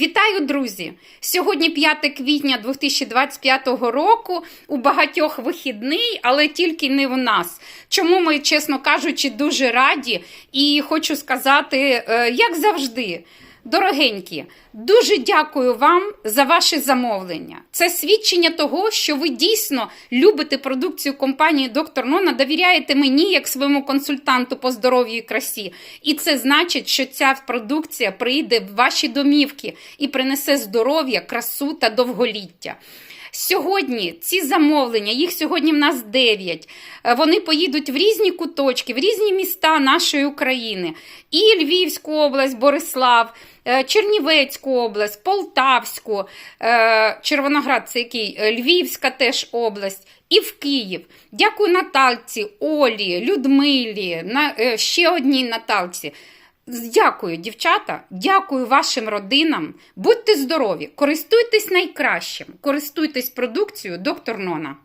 Вітаю, друзі! Сьогодні 5 квітня 2025 року. У багатьох вихідний, але тільки не в нас. Чому ми, чесно кажучи, дуже раді і хочу сказати, е, як завжди. Дорогенькі, дуже дякую вам за ваше замовлення. Це свідчення того, що ви дійсно любите продукцію компанії Доктор Нона, довіряєте мені як своєму консультанту по здоров'ю і красі. І це значить, що ця продукція прийде в ваші домівки і принесе здоров'я, красу та довголіття. Сьогодні ці замовлення, їх сьогодні в нас 9, Вони поїдуть в різні куточки, в різні міста нашої України. І Львівську область, Борислав, е, Чернівецьку область, Полтавську, е, Червоноград, це який, Е, Львівська теж область. І в Київ. Дякую Наталці, Олі, Людмилі, е, ще одній Наталці. Дякую, дівчата, дякую вашим родинам. Будьте здорові, користуйтесь найкращим, користуйтесь продукцією доктор Нона.